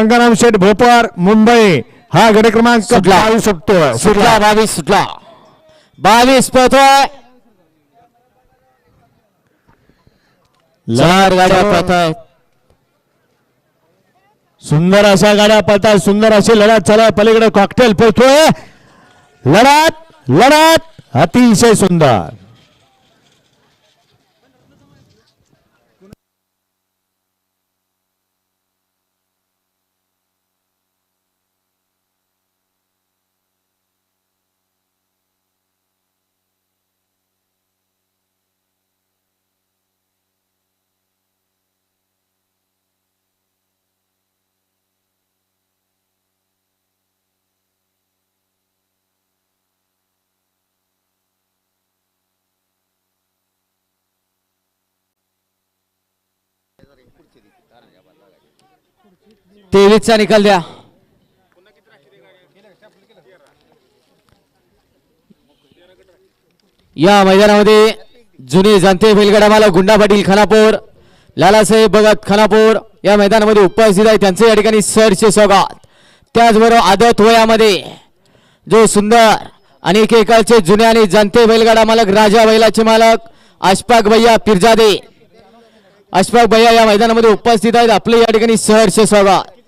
गंगाराम शेठ भोपर मुंबई हा गड क्रमांक. बावीस सुटतो सुटला बावीस सुटला. बावीस पळतोय. चार गाड्या पळताय सुंदर अशा गाड्या पळतात सुंदर अशी लढत चालू आहे. पलीकडे कॉकटेल पळतोय लढत लढत. अतिशय सुंदर. तेवीसचा निकाल द्या. या मैदानामध्ये जुने जाणते बैलगडा मला गुंडा पाटील खानापूर लालासाहेब भगत खानापूर या मैदानामध्ये उपस्थित आहे त्यांचे या ठिकाणी सरचे स्वागत. त्याचबरोबर आदत वयामध्ये जो सुंदर आणि एकेकाळचे जुने आणि जाणते बैलगाडा मालक राजा बैलाचे मालक आशपाक भैया पिरजादे अशफाक भैया या मैदानामध्ये उपस्थित आहेत. आपले या ठिकाणी सहर्ष स्वागत.